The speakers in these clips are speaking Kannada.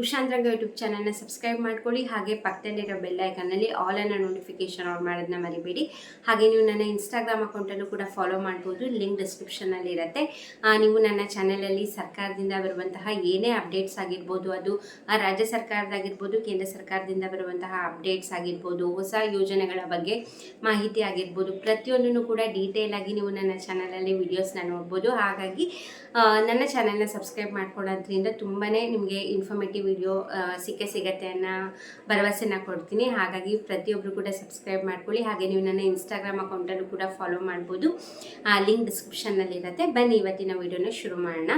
ಉಷಾ ಅಂತರಂಗ ಯೂಟ್ಯೂಬ್ ಚಾನಲ್ನ ಸಬ್ಸ್ಕ್ರೈಬ್ ಮಾಡ್ಕೊಳ್ಳಿ. ಹಾಗೆ ಪಕ್ಕದಲ್ಲಿರೋ ಬೆಲ್ ಐಕನ್ನಲ್ಲಿ ಆಲ್ ಅನ್ನ ನೋಟಿಫಿಕೇಶನ್ ಆನ್ ಮಾಡೋದನ್ನ ಮರಿಬೇಡಿ. ಹಾಗೆ ನೀವು ನನ್ನ ಇನ್ಸ್ಟಾಗ್ರಾಮ್ ಅಕೌಂಟಲ್ಲೂ ಕೂಡ ಫಾಲೋ ಮಾಡ್ಬೋದು. ಲಿಂಕ್ ಡಿಸ್ಕ್ರಿಪ್ಷನಲ್ಲಿ ಇರುತ್ತೆ. ನೀವು ನನ್ನ ಚಾನಲಲ್ಲಿ ಸರ್ಕಾರದಿಂದ ಬರುವಂತಹ ಏನೇ ಅಪ್ಡೇಟ್ಸ್ ಆಗಿರ್ಬೋದು, ಅದು ರಾಜ್ಯ ಸರ್ಕಾರದಾಗಿರ್ಬೋದು ಕೇಂದ್ರ ಸರ್ಕಾರದಿಂದ ಬರುವಂತಹ ಅಪ್ಡೇಟ್ಸ್ ಆಗಿರ್ಬೋದು, ಹೊಸ ಯೋಜನೆಗಳ ಬಗ್ಗೆ ಮಾಹಿತಿ ಆಗಿರ್ಬೋದು, ಪ್ರತಿಯೊಂದನ್ನು ಕೂಡ ಡೀಟೇಲ್ ಆಗಿ ನೀವು ನನ್ನ ಚಾನಲಲ್ಲಿ ವಿಡಿಯೋಸ್ನ ನೋಡ್ಬೋದು. ಹಾಗಾಗಿ ನನ್ನ ಚಾನಲ್ನ ಸಬ್ಸ್ಕ್ರೈಬ್ ಮಾಡ್ಕೊಳ್ಳೋದ್ರಿಂದ ತುಂಬಾ ನಿಮಗೆ ಇನ್ಫಾರ್ಮೇಟಿವ್ ವಿಡಿಯೋ ಸಿಕ್ಕೇ ಸಿಗತ್ತೆ ಅನ್ನೋ ಭರವಸೆನ ಕೊಡ್ತೀನಿ. ಹಾಗಾಗಿ ಪ್ರತಿಯೊಬ್ಬರು ಕೂಡ ಸಬ್ಸ್ಕ್ರೈಬ್ ಮಾಡ್ಕೊಳ್ಳಿ. ಹಾಗೆ ನೀವು ನನ್ನ ಇನ್ಸ್ಟಾಗ್ರಾಮ್ ಅಕೌಂಟಲ್ಲೂ ಕೂಡ ಫಾಲೋ ಮಾಡ್ಬೋದು. ಲಿಂಕ್ ಡಿಸ್ಕ್ರಿಪ್ಷನ್ನಲ್ಲಿರುತ್ತೆ ಬನ್ನಿ, ಇವತ್ತಿನ ವಿಡಿಯೋನ ಶುರು ಮಾಡೋಣ.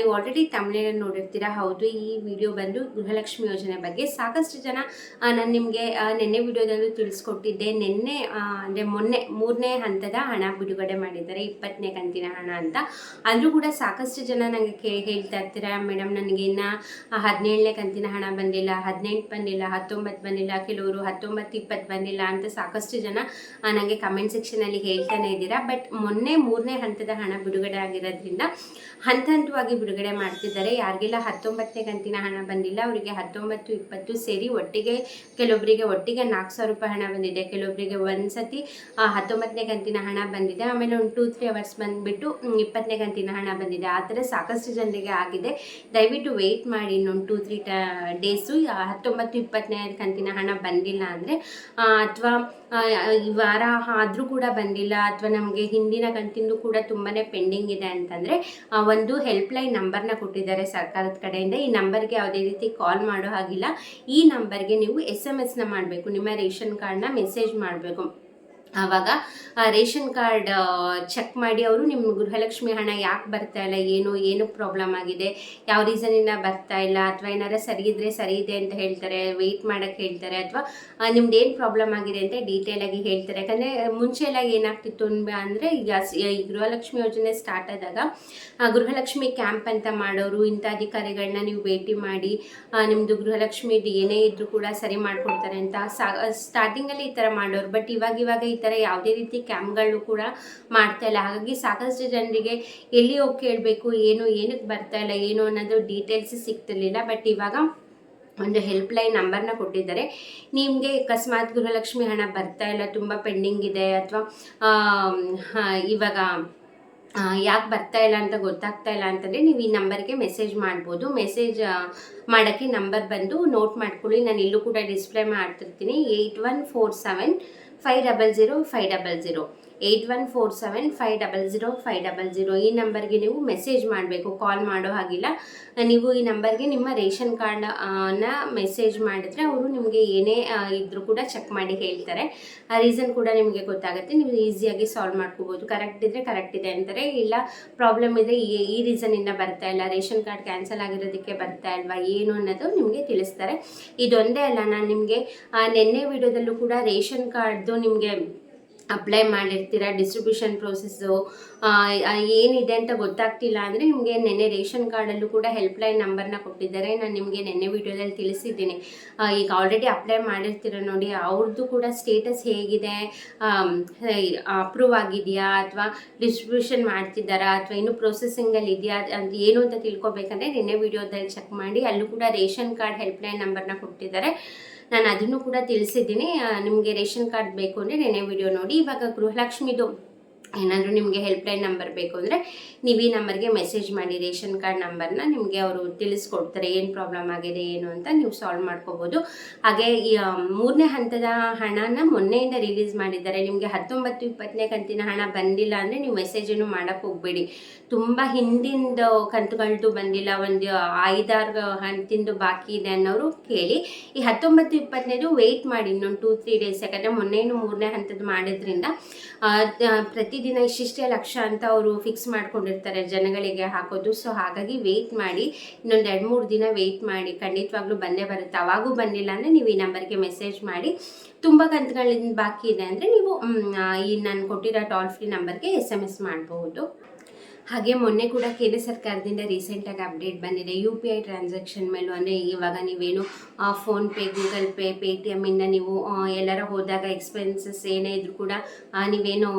ನೀವು ಆಲ್ರೆಡಿ ತಮಿಳಲ್ಲಿ ನೋಡಿರ್ತೀರಾ? ಹೌದು, ಈ ವಿಡಿಯೋ ಬಂದು ಗೃಹಲಕ್ಷ್ಮಿ ಯೋಜನೆ ಬಗ್ಗೆ ಸಾಕಷ್ಟು ಜನ ನಾನು ನಿಮಗೆ ನಿನ್ನೆ ವಿಡಿಯೋದಲ್ಲೂ ತಿಳಿಸ್ಕೊಟ್ಟಿದ್ದೆ. ನಿನ್ನೆ ಅಂದರೆ ಮೊನ್ನೆ, ಮೂರನೇ ಹಂತದ ಹಣ ಬಿಡುಗಡೆ ಮಾಡಿದ್ದಾರೆ. ಇಪ್ಪತ್ತನೇ ಕಂತಿನ ಹಣ ಅಂತ. ಅಂದರೂ ಕೂಡ ಸಾಕಷ್ಟು ಜನ ನನಗೆ ಕೇ, ಹೇಳ್ತಾ ಇರ್ತೀರಾ? ಮೇಡಮ್ ನನಗೆ ಇನ್ನು ಹದಿನೇಳನೇ ಕಂತಿನ ಹಣ ಬಂದಿಲ್ಲ, ಹದಿನೆಂಟು ಬಂದಿಲ್ಲ ಹತ್ತೊಂಬತ್ತು ಬಂದಿಲ್ಲ, ಕೆಲವರು ಹತ್ತೊಂಬತ್ತು ಇಪ್ಪತ್ತು ಬಂದಿಲ್ಲ ಅಂತ ಸಾಕಷ್ಟು ಜನ ನನಗೆ ಕಮೆಂಟ್ ಸೆಕ್ಷನಲ್ಲಿ ಹೇಳ್ತಾನೆ ಇದ್ದೀರಾ. ಬಟ್ ಮೊನ್ನೆ ಮೂರನೇ ಹಂತದ ಹಣ ಬಿಡುಗಡೆ ಆಗಿರೋದ್ರಿಂದ ಹಂತ ಹಂತವಾಗಿ ಬಿಡುಗಡೆ ಮಾಡ್ತಿದ್ದಾರೆ. ಯಾರಿಗೆಲ್ಲ ಹತ್ತೊಂಬತ್ತನೇ ಕಂತಿನ ಹಣ ಬಂದಿಲ್ಲ, ಅವರಿಗೆ ಹತ್ತೊಂಬತ್ತು, ಇಪ್ಪತ್ತು ಸೇರಿ ಒಟ್ಟಿಗೆ ಕೆಲವೊಬ್ಬರಿಗೆ ಒಟ್ಟಿಗೆ ನಾಲ್ಕು ಸಾವಿರ ರೂಪಾಯಿ ಹಣ ಬಂದಿದೆ. ಕೆಲವೊಬ್ಬರಿಗೆ ಒಂದು ಸತಿ ಹತ್ತೊಂಬತ್ತನೇ ಕಂತಿನ ಹಣ ಬಂದಿದೆ. ಆಮೇಲೆ ಒಂದು ಟೂ ತ್ರೀ ಅವರ್ಸ್ ಬಂದುಬಿಟ್ಟು ಇಪ್ಪತ್ತನೇ ಕಂತಿನ ಹಣ ಬಂದಿದೆ. ಆ ಥರ ಸಾಕಷ್ಟು ಜನರಿಗೆ ಆಗಿದೆ. ದಯವಿಟ್ಟು ವೆಯ್ಟ್ ಮಾಡಿ ಇನ್ನೊಂದು ಟೂ ಟ ಡೇಸು ಹತ್ತೊಂಬತ್ತು ಇಪ್ಪತ್ತನೇ ಕಂತಿನ ಹಣ ಬಂದಿಲ್ಲ ಅಂದರೆ ಅಥವಾ ಈ ವಾರ ಆದರೂ ಕೂಡ ಬಂದಿಲ್ಲ, ಅಥವಾ ನಮಗೆ ಹಿಂದಿನ ಕಂತಿಂದು ಕೂಡ ತುಂಬಾ ಪೆಂಡಿಂಗ್ ಇದೆ ಅಂತಂದರೆ ಒಂದು ಹೆಲ್ಪ್ಲೈನ್ ನಂಬರ್ನ ಕೊಟ್ಟಿದ್ದಾರೆ ಸರ್ಕಾರದ ಕಡೆಯಿಂದ. ಈ ನಂಬರ್ಗೆ ಯಾವುದೇ ರೀತಿ ಕಾಲ್ ಮಾಡೋ ಹಾಗಿಲ್ಲ. ಈ ನಂಬರ್ಗೆ ನೀವು ಎಸ್ ಎಂ ಎಸ್ನ ಮಾಡಬೇಕು, ನಿಮ್ಮ ರೇಷನ್ ಕಾರ್ಡ್ನ ಮೆಸೇಜ್ ಮಾಡಬೇಕು. ಆವಾಗ ಆ ರೇಷನ್ ಕಾರ್ಡ್ ಚೆಕ್ ಮಾಡಿ ಅವರು ನಿಮ್ಮ ಗೃಹಲಕ್ಷ್ಮಿ ಹಣ ಯಾಕೆ ಬರ್ತಾ ಇಲ್ಲ, ಏನು ಏನು ಪ್ರಾಬ್ಲಮ್ ಆಗಿದೆ, ಯಾವ ರೀಸನಿಂದ ಬರ್ತಾ ಇಲ್ಲ, ಅಥವಾ ಏನಾರ ಸರಿ ಇದ್ರೆ ಸರಿ ಇದೆ ಅಂತ ಹೇಳ್ತಾರೆ ವೆಯ್ಟ್ ಮಾಡೋಕ್ಕೆ ಹೇಳ್ತಾರೆ, ಅಥವಾ ನಿಮ್ದು ಏನು ಪ್ರಾಬ್ಲಮ್ ಆಗಿದೆ ಅಂತ ಡೀಟೇಲ್ ಆಗಿ ಹೇಳ್ತಾರೆ. ಯಾಕಂದರೆ, ಮುಂಚೆ ಎಲ್ಲ ಏನಾಗ್ತಿತ್ತು ಅಂದರೆ ಈಗ ಈ ಗೃಹಲಕ್ಷ್ಮಿ ಯೋಜನೆ ಸ್ಟಾರ್ಟ್ ಆದಾಗ ಗೃಹಲಕ್ಷ್ಮಿ ಕ್ಯಾಂಪ್ ಅಂತ ಮಾಡೋರು, ಇಂಥ ಅಧಿಕಾರಿಗಳನ್ನ ನೀವು ಭೇಟಿ ಮಾಡಿ ನಿಮ್ಮದು ಗೃಹಲಕ್ಷ್ಮಿದು ಏನೇ ಇದ್ರೂ ಕೂಡ ಸರಿ ಮಾಡ್ಕೊಡ್ತಾರೆ ಅಂತ ಸ್ಟಾರ್ಟಿಂಗ್ ಸ್ಟಾರ್ಟಿಂಗಲ್ಲಿ ಈ ಥರ ಮಾಡೋರು ಬಟ್ ಇವಾಗ ಇವಾಗ ಈ ಥರ ಯಾವುದೇ ರೀತಿ ಕ್ಯಾಂಪ್ಗಳು ಕೂಡ ಮಾಡ್ತಾ ಇಲ್ಲ. ಹಾಗಾಗಿ ಸಾಕಷ್ಟು ಜನರಿಗೆ ಎಲ್ಲಿ ಹೋಗಿ ಕೇಳಬೇಕು, ಏನು, ಏನಕ್ಕೆ ಬರ್ತಾ ಇಲ್ಲ, ಏನು ಅನ್ನೋದು ಡೀಟೇಲ್ಸ್ ಸಿಗ್ತಿರ್ಲಿಲ್ಲ. ಬಟ್ ಇವಾಗ ಒಂದು ಹೆಲ್ಪ್ಲೈನ್ ನಂಬರ್ನ ಕೊಟ್ಟಿದ್ದಾರೆ. ನಿಮಗೆ ಅಕಸ್ಮಾತ್ ಗೃಹಲಕ್ಷ್ಮಿ ಹಣ ಬರ್ತಾ ಇಲ್ಲ, ತುಂಬ ಪೆಂಡಿಂಗ್ ಇದೆ, ಅಥವಾ ಇವಾಗ ಯಾಕೆ ಬರ್ತಾ ಇಲ್ಲ ಅಂತ ಗೊತ್ತಾಗ್ತಾ ಇಲ್ಲ ಅಂತಂದರೆ ನೀವು ಈ ನಂಬರ್ಗೆ ಮೆಸೇಜ್ ಮಾಡ್ಬೋದು. ಮೆಸೇಜ್ ಮಾಡೋಕ್ಕೆ ನಂಬರ್ ಬಂದು ನೋಟ್ ಮಾಡ್ಕೊಳ್ಳಿ. ನಾನು ಇಲ್ಲೂ ಕೂಡ ಡಿಸ್ಪ್ಲೇ ಮಾಡ್ತಿರ್ತೀನಿ. Eight one four seven five double zero five double zero eight one four seven five double zero five double zero ಈ ನಂಬರ್ಗೆ ನೀವು ಮೆಸೇಜ್ ಮಾಡಬೇಕು ಕಾಲ್ ಮಾಡೋ ಹಾಗಿಲ್ಲ. ನೀವು ಈ ನಂಬರ್ಗೆ ನಿಮ್ಮ ರೇಷನ್ ಕಾರ್ಡ್ನ ಮೆಸೇಜ್ ಮಾಡಿದ್ರೆ ಅವರು ನಿಮಗೆ ಏನೇ ಇದ್ರೂ ಕೂಡ ಚೆಕ್ ಮಾಡಿ ಹೇಳ್ತಾರೆ. ಆ ರೀಸನ್ ಕೂಡ ನಿಮಗೆ ಗೊತ್ತಾಗುತ್ತೆ. ನೀವು ಈಸಿಯಾಗಿ ಸಾಲ್ವ್ ಮಾಡ್ಕೋಬೋದು. ಕರೆಕ್ಟ್ ಇದ್ದರೆ ಕರೆಕ್ಟ್ ಇದೆ ಅಂತಾರೆ. ಇಲ್ಲ ಪ್ರಾಬ್ಲಮ್ ಇದೆ ಈ ಈ ರೀಸನಿಂದ ಬರ್ತಾ ಇಲ್ಲ, ರೇಷನ್ ಕಾರ್ಡ್ ಕ್ಯಾನ್ಸಲ್ ಆಗಿರೋದಕ್ಕೆ ಬರ್ತಾ ಇಲ್ವಾ, ಏನು ಅನ್ನೋದು ನಿಮಗೆ ತಿಳಿಸ್ತಾರೆ. ಇದೊಂದೇ ಅಲ್ಲ, ನಾನು ನಿಮಗೆ ನಿನ್ನೆ ವಿಡಿಯೋದಲ್ಲೂ ಕೂಡ ರೇಷನ್ ಕಾರ್ಡ್ದು ನಿಮಗೆ ಅಪ್ಲೈ ಮಾಡಿರ್ತೀರ ಡಿಸ್ಟ್ರಿಬ್ಯೂಷನ್ ಪ್ರೋಸೆಸ್ಸು ಏನಿದೆ ಅಂತ ಗೊತ್ತಾಗ್ತಿಲ್ಲ ಅಂದರೆ ನಿಮಗೆ ನೆನ್ನೆ ರೇಷನ್ ಕಾರ್ಡಲ್ಲೂ ಕೂಡ ಹೆಲ್ಪ್ಲೈನ್ ನಂಬರ್ನ ಕೊಟ್ಟಿದ್ದಾರೆ. ನಾನು ನಿಮಗೆ ನೆನ್ನೆ ವಿಡಿಯೋದಲ್ಲಿ ತಿಳಿಸಿದ್ದೀನಿ. ಈಗ ಆಲ್ರೆಡಿ ಅಪ್ಲೈ ಮಾಡಿರ್ತೀರ ನೋಡಿ ಅವ್ರದ್ದು ಕೂಡ ಸ್ಟೇಟಸ್ ಹೇಗಿದೆ ಅಪ್ರೂವ್ ಆಗಿದೆಯಾ ಅಥವಾ ಡಿಸ್ಟ್ರಿಬ್ಯೂಷನ್ ಮಾಡ್ತಿದ್ದಾರಾ ಅಥವಾ ಇನ್ನೂ ಪ್ರೊಸೆಸಿಂಗಲ್ಲಿ ಇದೆಯಾ ಅಂತ ಏನು ಅಂತ ತಿಳ್ಕೊಬೇಕಂದ್ರೆ ನಿನ್ನೆ ವಿಡಿಯೋದಲ್ಲಿ ಚೆಕ್ ಮಾಡಿ, ಅಲ್ಲೂ ಕೂಡ ರೇಷನ್ ಕಾರ್ಡ್ ಹೆಲ್ಪ್ಲೈನ್ ನಂಬರ್ನ ಕೊಟ್ಟಿದ್ದಾರೆ. ನಾನು ಅದನ್ನು ಕೂಡ ತಿಳಿಸಿದ್ದೀನಿ. ನಿಮಗೆ ರೇಷನ್ ಕಾರ್ಡ್ ಬೇಕು ಅಂದರೆ ನೆನೆ ವಿಡಿಯೋ ನೋಡಿ. ಇವಾಗ ಗೃಹಲಕ್ಷ್ಮಿದು ಏನಾದರೂ ನಿಮಗೆ ಹೆಲ್ಪ್ಲೈನ್ ನಂಬರ್ ಬೇಕು ಅಂದರೆ ನೀವು ಈ ನಂಬರ್ಗೆ ಮೆಸೇಜ್ ಮಾಡಿ ರೇಷನ್ ಕಾರ್ಡ್ ನಂಬರ್ನ ನಿಮಗೆ ಅವರು ತಿಳಿಸ್ಕೊಡ್ತಾರೆ ಏನು ಪ್ರಾಬ್ಲಮ್ ಆಗಿದೆ ಏನು ಅಂತ ನೀವು ಸಾಲ್ವ್ ಮಾಡ್ಕೋಬೋದು. ಹಾಗೆ ಈ ಮೂರನೇ ಹಂತದ ಹಣನ ಮೊನ್ನೆಯಿಂದ ರಿಲೀಸ್ ಮಾಡಿದ್ದಾರೆ. ನಿಮಗೆ ಹತ್ತೊಂಬತ್ತು ಇಪ್ಪತ್ತನೇ ಕಂತಿನ ಹಣ ಬಂದಿಲ್ಲ ಅಂದರೆ ನೀವು ಮೆಸೇಜನ್ನು ಮಾಡೋಕ್ಕೆ ಹೋಗಬೇಡಿ. ತುಂಬ ಹಿಂದಿಂದ ಕಂತುಗಳದ್ದು ಬಂದಿಲ್ಲ ಒಂದು ಐದಾರು ಹಂತಿಂದು ಬಾಕಿ ಇದೆ ಅನ್ನೋರು ಕೇಳಿ. ಈ ಹತ್ತೊಂಬತ್ತು ಇಪ್ಪತ್ತನೇದು ವೆಯ್ಟ್ ಮಾಡಿ ಇನ್ನೊಂದು ಟೂ ತ್ರೀ ಡೇಸ್ ಯಾಕಂದರೆ ಮೊನ್ನೆಯೂ ಮೂರನೇ ಹಂತದ ಮಾಡಿದ್ರಿಂದ ಆ, ದ- ಪ್ರತಿದಿನ ಇಷ್ಟಿಷ್ಟೇ ಲಕ್ಷ ಅಂತ ಅವರು ಫಿಕ್ಸ್ ಮಾಡ್ಕೊಂಡಿರ್ತಾರೆ ಜನಗಳಿಗೆ ಹಾಕೋದು. ಸೊ ಹಾಗಾಗಿ ವೆಯ್ಟ್ ಮಾಡಿ, ಇನ್ನೊಂದು ಎರಡು ಮೂರು ದಿನ ವೆಯ್ಟ್ ಮಾಡಿ. ಖಂಡಿತವಾಗ್ಲೂ ಬಂದೇ ಬರುತ್ತೆ. ಅವಾಗೂ ಬಂದಿಲ್ಲ ಅಂದರೆ ನೀವು ಈ ನಂಬರ್ಗೆ ಮೆಸೇಜ್ ಮಾಡಿ. ತುಂಬ ಕಂತುಗಳಿಂದ ಬಾಕಿ ಇದೆ ಅಂದರೆ ನೀವು ಈ ನಾನು ಕೊಟ್ಟಿರೋ ಟೋಲ್ ಫ್ರೀ ನಂಬರ್ಗೆ ಎಸ್ ಎಂ ಎಸ್ ಮಾಡಬಹುದು ಹಾಗೆ ಮೊನ್ನೆ ಕೂಡ ಕೇಂದ್ರ ಸರ್ಕಾರದಿಂದ ರೀಸೆಂಟಾಗಿ ಅಪ್ಡೇಟ್ ಬಂದಿದೆ. ಯು ಪಿ ಐ ಟ್ರಾನ್ಸಾಕ್ಷನ್ ಮೇಲೂ ಅಂದರೆ ಇವಾಗ ನೀವೇನು ಫೋನ್ಪೇ ಗೂಗಲ್ ಪೇ ಪೇ ಟಿ ಎಮ್ಮಿಂದ ನೀವು ಎಲ್ಲರ ಹೋದಾಗ ಎಕ್ಸ್ಪೆನ್ಸಸ್ ಏನೇ ಇದ್ರೂ ಕೂಡ ನೀವೇನು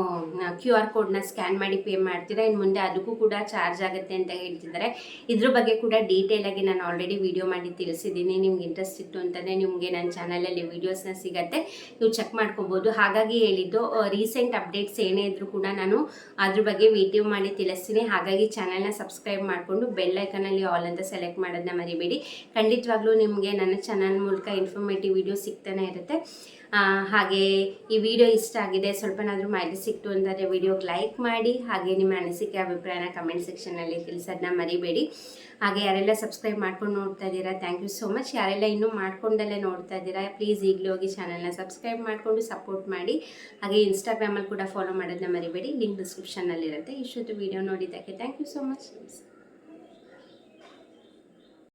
ಕ್ಯೂ ಆರ್ ಕೋಡ್ನ ಸ್ಕ್ಯಾನ್ ಮಾಡಿ ಪೇ ಮಾಡ್ತೀರಾ? ಇನ್ನು ಮುಂದೆ ಅದಕ್ಕೂ ಕೂಡ ಚಾರ್ಜ್ ಆಗುತ್ತೆ ಅಂತ ಹೇಳ್ತಿದ್ದಾರೆ. ಇದ್ರ ಬಗ್ಗೆ ಕೂಡ ಡೀಟೇಲ್ ಆಗಿ ನಾನು ಆಲ್ರೆಡಿ ವಿಡಿಯೋ ಮಾಡಿ ತಿಳಿಸಿದ್ದೀನಿ. ನಿಮ್ಗೆ ಇಂಟ್ರೆಸ್ಟ್ ಇತ್ತು ಅಂತಂದರೆ ನಿಮಗೆ ನನ್ನ ಚಾನಲಲ್ಲಿ ವೀಡಿಯೋಸ್ನ ಸಿಗತ್ತೆ. ನೀವು ಚೆಕ್ ಮಾಡ್ಕೋಬೋದು. ಹಾಗಾಗಿ ಹೇಳಿದ್ದು ರೀಸೆಂಟ್ ಅಪ್ಡೇಟ್ಸ್ ಏನೇ ಇದ್ರೂ ಕೂಡ ನಾನು ಅದ್ರ ಬಗ್ಗೆ ವಿಡಿಯೋ ಮಾಡಿ ತಿಳಿಸ್ತೀನಿ ಹಾಗಾಗಿ ಚಾನಲ್ನ ಸಬ್ಸ್ಕ್ರೈಬ್ ಮಾಡಿಕೊಂಡು ಬೆಲ್ ಐಕನಲ್ಲಿ ಆಲ್ ಅಂತ ಸೆಲೆಕ್ಟ್ ಮಾಡೋದನ್ನ ಮರಿಬೇಡಿ. ಖಂಡಿತವಾಗ್ಲೂ ನಿಮಗೆ ನನ್ನ ಚಾನಲ್ ಮೂಲಕ ಇನ್ಫಾರ್ಮೇಟಿವ್ ವಿಡಿಯೋ ಸಿಗ್ತಾನೆ ಇರುತ್ತೆ. ಹಾಗೆ ಈ ವಿಡಿಯೋ ಇಷ್ಟ ಆಗಿದೆ, ಸ್ವಲ್ಪನಾದರೂ ಮಾಹಿತಿ ಸಿಕ್ತು ಅಂತಂದರೆ ವಿಡಿಯೋಗೆ ಲೈಕ್ ಮಾಡಿ, ಹಾಗೆ ನಿಮ್ಮ ಅನಿಸಿಕೆ, ಅಭಿಪ್ರಾಯನ ಕಮೆಂಟ್ ಸೆಕ್ಷನಲ್ಲಿ ತಿಳಿಸೋದನ್ನ ಮರಿಬೇಡಿ. ಹಾಗೆ ಯಾರೆಲ್ಲ ಸಬ್ಸ್ಕ್ರೈಬ್ ಮಾಡ್ಕೊಂಡು ನೋಡ್ತಾ ಇದ್ದೀರಾ ಥ್ಯಾಂಕ್ ಯು ಸೋ ಮಚ್ ಯಾರೆಲ್ಲ ಇನ್ನೂ ಮಾಡ್ಕೊಂಡಲ್ಲೇ ನೋಡ್ತಾ ಇದ್ದೀರಾ ಪ್ಲೀಸ್ ಈಗಲೇ ಹೋಗಿ ಚಾನಲ್ನ ಸಬ್ಸ್ಕ್ರೈಬ್ ಮಾಡಿಕೊಂಡು ಸಪೋರ್ಟ್ ಮಾಡಿ. ಹಾಗೆ ಇನ್ಸ್ಟಾಗ್ರಾಮಲ್ಲಿ ಕೂಡ ಫಾಲೋ ಮಾಡೋದನ್ನ ಮರಿಬೇಡಿ. ಲಿಂಕ್ ಡಿಸ್ಕ್ರಿಪ್ಷನ್ನಲ್ಲಿರುತ್ತೆ ಇಷ್ಟೊತ್ತು ವಿಡಿಯೋ ನೋಡಿದ್ದಕ್ಕೆ ಥ್ಯಾಂಕ್ ಯು ಸೋ ಮಚ್